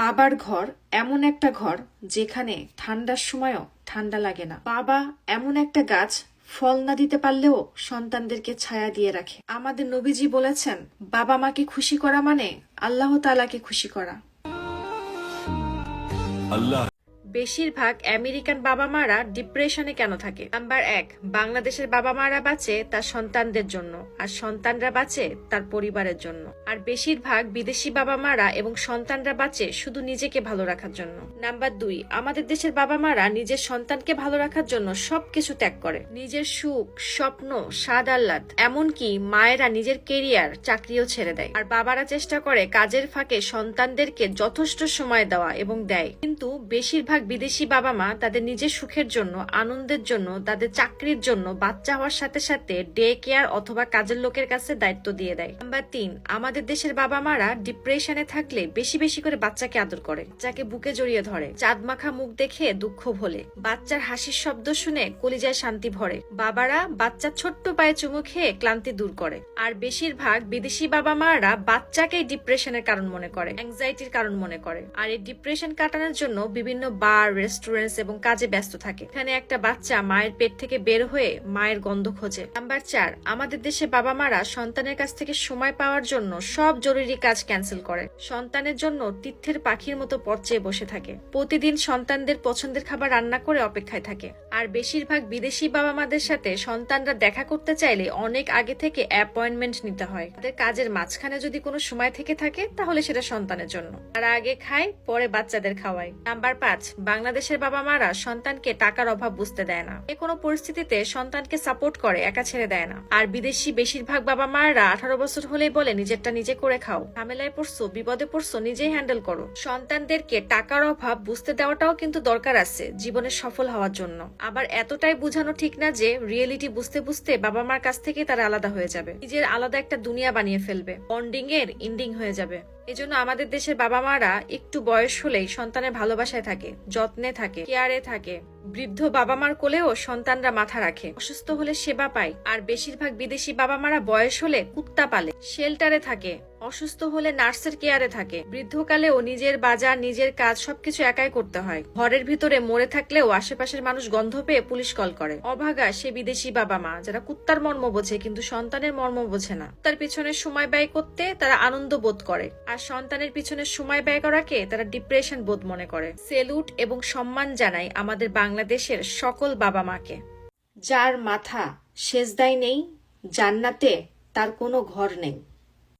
বাবার ঘর এমন একটা ঘর যেখানে ঠান্ডার সময়ও ঠান্ডা লাগে না। বাবা এমন একটা গাছ ফল না দিতে পারলেও সন্তানদেরকে ছায়া দিয়ে রাখে। আমাদের নবীজি বলেছেন, বাবা মাকে খুশি করা মানে আল্লাহ তালাকে খুশি করা। আল্লাহ বেশিরভাগ আমেরিকান বাবা মারা ডিপ্রেশনে কেন থাকে? নাম্বার এক, বাংলাদেশের বাবা মারা বাঁচে তার সন্তানদের জন্য, আর সন্তানরা বাঁচে তার পরিবারের জন্য। আর বেশিরভাগ বিদেশি বাবা মারা এবং সন্তানরা বাঁচে শুধু নিজেকে ভালো রাখার জন্য। নাম্বার দুই, আমাদের দেশের বাবা মারা নিজের সন্তানকে ভালো রাখার জন্য সবকিছু ত্যাগ করে। নিজের সুখ, স্বপ্ন, স্বাদ, আহ্লাদ, এমনকি মায়েরা নিজের কেরিয়ার, চাকরিও ছেড়ে দেয়। আর বাবারা চেষ্টা করে কাজের ফাঁকে সন্তানদেরকে যথেষ্ট সময় দেওয়া এবং দেয়। কিন্তু বেশিরভাগ বিদেশি বাবা মা তাদের নিজের সুখের জন্য, আনন্দের জন্য, তাদের চাকরির জন্য বাচ্চা হওয়ার সাথে সাথে ডে কেয়ার অথবা কাজের লোকের কাছে দায়িত্ব দিয়ে দেয়। নাম্বার তিন, আমাদের দেশের বাবা মারা ডিপ্রেশনে থাকলে বেশি বেশি করে বাচ্চাকে আদর করে, যাকে বুকে জড়িয়ে ধরে, চাঁদ মাখা মুখ দেখে দুঃখ ভোলে, বাচ্চার হাসির শব্দ শুনে কলিজায় শান্তি ভরে, বাবারা বাচ্চার ছোট্ট পায়ে চুমু খেয়ে ক্লান্তি দূর করে। আর বেশিরভাগ বিদেশি বাবা মারা বাচ্চাকেই ডিপ্রেশনের কারণ মনে করে অ্যাংজাইটির কারণ মনে করে। আর এই ডিপ্রেশন কাটানোর জন্য বিভিন্ন বার রেস্টুরেন্টস এবং কাজে ব্যস্ত থাকে। এখানে একটা বাচ্চা মায়ের পেট থেকে বের হয়ে মায়ের গন্ধ খোঁজে। নাম্বার চার, আমাদের দেশে বাবা মারা সন্তানের কাছ থেকে সময় পাওয়ার জন্য সব জরুরি কাজ ক্যান্সেল করে। সন্তানের জন্য তীর্থের পাখির মতো পথ চেয়ে বসে থাকে। প্রতিদিন সন্তানদের পছন্দের খাবার রান্না করে অপেক্ষায় থাকে। আর বেশিরভাগ বিদেশি বাবা মাদের সাথে সন্তানরা দেখা করতে চাইলে অনেক আগে থেকে অ্যাপয়েন্টমেন্ট নিতে হয়। তাদের কাজের মাঝখানে যদি কোনো সময় থেকে থাকে, তাহলে সেটা সন্তানের জন্য। আর আগে খায়, পরে বাচ্চাদের খাওয়ায়। নাম্বার পাঁচ বাংলাদেশের বাবা মারা সন্তানকে টাকার অভাব বুঝতে দেয় না। যে কোনো পরিস্থিতিতে সন্তানকে সাপোর্ট করে, একা ছেড়ে দেয় না। আর বিদেশি বেশিরভাগ বাবা মারা আঠারো বছর হলেই বলে, নিজেরটা নিজে করে খাও। ঝামেলায় পড়ছো, বিপদে পড়ছো, নিজেই হ্যান্ডেল করো। সন্তানদেরকে টাকার অভাব বুঝতে দেওয়াটাও কিন্তু দরকার আছে জীবনে সফল হওয়ার জন্য। আবার এতটাই বোঝানো ঠিক না যে রিয়েলিটি বুঝতে বুঝতে বাবা মার কাছ থেকে তারা আলাদা হয়ে যাবে। নিজের আলাদা একটা দুনিয়া বানিয়ে ফেলবে। বন্ডিং এর ইন্ডিং হয়ে যাবে। এজন্য আমাদের দেশের বাবা মারা একটু বয়স হলেই সন্তানের ভালোবাসায় থাকে, যত্নে থাকে কেয়ারে থাকে। বৃদ্ধ বাবা মার কোলেও সন্তানরা মাথা রাখে। অসুস্থ হলে সেবা পায়, আর বেশিরভাগ বিদেশি বাবা মারা বয়স হলে কুত্তা পালে, শেল্টারে থাকে। অসুস্থ হলে নার্সের কেয়ারে থাকে। বৃদ্ধকালেও নিজের বাজার, নিজের কাজ সবকিছু একাই করতে হয়। ঘরের ভিতরে মরে থাকলেও আশেপাশের মানুষ গন্ধ পেয়ে পুলিশ কল করে। অভাগা সে বিদেশি বাবা মা যারা কুত্তার মর্ম বোঝে কিন্তু সন্তানের মর্ম বোঝে না। তার পিছনে সময় ব্যয় করতে তারা আনন্দ বোধ করে, আর সন্তানের পিছনে সময় ব্যয় করাকে তারা ডিপ্রেশন বোধ মনে করে। সেলুট এবং সম্মান জানাই আমাদের বাংলাদেশের সকল বাবা মাকে। যার মাথা সেজদাই নেই জান্নাতে তার কোনো ঘর নেই।